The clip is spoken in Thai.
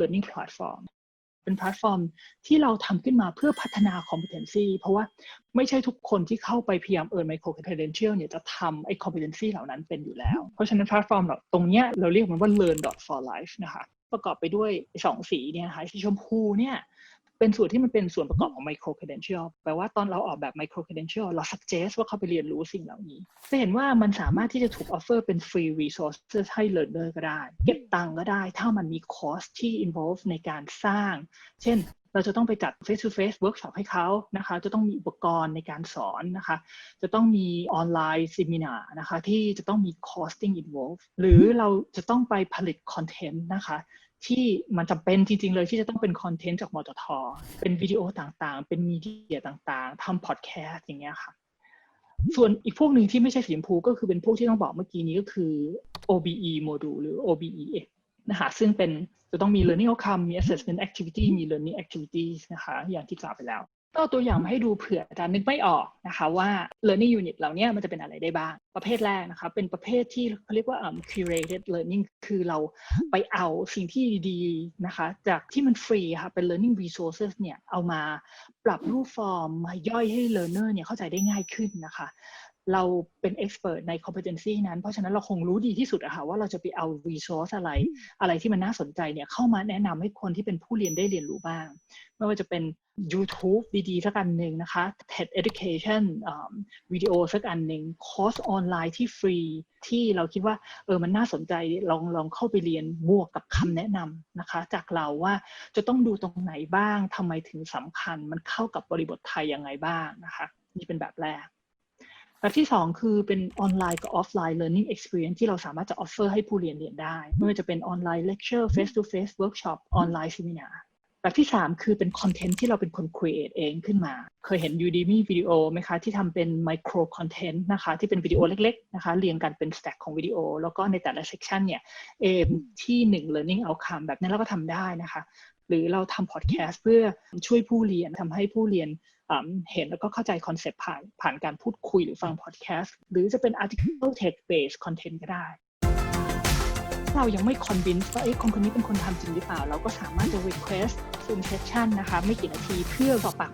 learning platform เป็นแพลตฟอร์มที่เราทำขึ้นมาเพื่อพัฒนา competency เพราะว่าไม่ใช่ทุกคนที่เข้าไปพยายาม earn micro credential เนี่ยจะทำไอ้ competency เหล่านั้นเป็นอยู่แล้ว เพราะฉะนั้นแพลตฟอร์มเราตรงเนี้ยเราเรียกมันว่า learn for life นะคะประกอบไปด้วยสองสีเนี่ยนะคะสีชมพูเนี่ย เป็นส่วนที่มันเป็นส่วนประกอบของ micro credential แปลว่าตอนเราออกแบบ micro credential เรา suggest ว่าเขาไปเรียนรู้สิ่งเหล่านี้ จะเห็นว่ามันสามารถที่จะถูก offer เป็น free resources ให้ learner ก็ได้ เก็บตังค์ก็ได้ ถ้ามันมี cost ที่ involve ในการสร้าง เช่น เราจะต้องไปจัด face to face workshop ให้เขานะคะ จะต้องมีอุปกรณ์ในการสอนนะคะ จะต้องมีออนไลน์เซมินานะคะที่จะต้องมี costing involve หรือเราจะต้องไปผลิตคอนเทนต์นะคะที่มันจำเป็นจริง ๆ เลยที่จะต้องเป็นคอนเทนต์จากมอตทเป็นวิดีโอต่างๆ เป็นมีเดียต่างๆทำพอดแคสต์อย่างเงี้ยค่ะ ส่วนอีกพวกหนึ่งที่ไม่ใช่สีชมพูก็คือเป็นพวกที่ต้องบอกเมื่อกี้นี้ก็คือ OBE module หรือ OBE นะคะซึ่งเป็นจะต้องมี learning outcome มี assessment activity มี learning activities นะคะอย่างที่กล่าวไปแล้วก็เอาตัวอย่างมาให้ดูเผื่ออาจารย์นึกไม่ออกนะคะว่า learning unit เหล่านี้มันจะเป็นอะไรได้บ้าง ประเภทแรกนะคะเป็นประเภทที่เขาเรียกว่า um, curated learning คือเราไปเอาสิ่งที่ดีๆนะคะจากที่มันฟรีค่ะเป็น learning resources เนี่ยเอามาปรับรูปฟอร์มมาย่อยให้ learner เนี่ยเข้าใจได้ง่ายขึ้นนะคะ เราเป็น expert ใน competency นั้น เพราะฉะนั้นเราคงรู้ดีที่สุดอะค่ะว่าเราจะไปเอา resource อะไร อะไรที่มันน่าสนใจเนี่ยเข้ามาแนะนำให้คนที่เป็นผู้เรียนได้เรียนรู้บ้าง ไม่ว่าจะเป็น YouTube ดีๆสักอันหนึ่งนะคะ TED Education วิดีโอสักอันหนึ่งคอร์สออนไลน์ที่ฟรี ที่เราคิดว่าเออมันน่าสนใจลองลองเข้าไปเรียนบวกกับคำแนะนำนะคะ จากเราว่าจะต้องดูตรงไหนบ้างทำไมถึงสำคัญ มันเข้ากับบริบทไทยยังไงบ้างนะคะ นี่เป็นแบบแรก แบบที่ 2 คือเป็นออนไลน์กับออฟไลน์ learning experience ที่เราสามารถจะ offer ให้ผู้เรียนเรียนได้ ไม่ว่าจะเป็นออนไลน์ lecture face to face workshop ออนไลน์ seminar แบบที่ 3 คือเป็นคอนเทนต์ที่เราเป็นคน create เองขึ้นมา เคยเห็น Udemy วิดีโอไหมคะ ที่ทำเป็น micro content นะคะ ที่เป็นวิดีโอเล็กๆนะคะ เรียงกันเป็น stack ของวิดีโอ แล้วก็ในแต่ละ section เนี่ยเอมที่ 1 learning outcome แบบนี้เราก็ทำได้นะคะ หรือเราทำพอดแคสต์เพื่อช่วยผู้เรียนทำให้ผู้เรียนเห็นแล้วก็เข้าใจคอนเซปต์ผ่านผ่านการพูดคุยหรือฟังพอดแคสต์หรือจะเป็น article text based content ก็ได้ เรายังไม่คอนวินส์ว่าคนคนนี้เป็นคนทำจริงหรือเปล่า เราก็สามารถจะ request zoom session นะคะ ไม่กี่นาทีเพื่อสอบปาก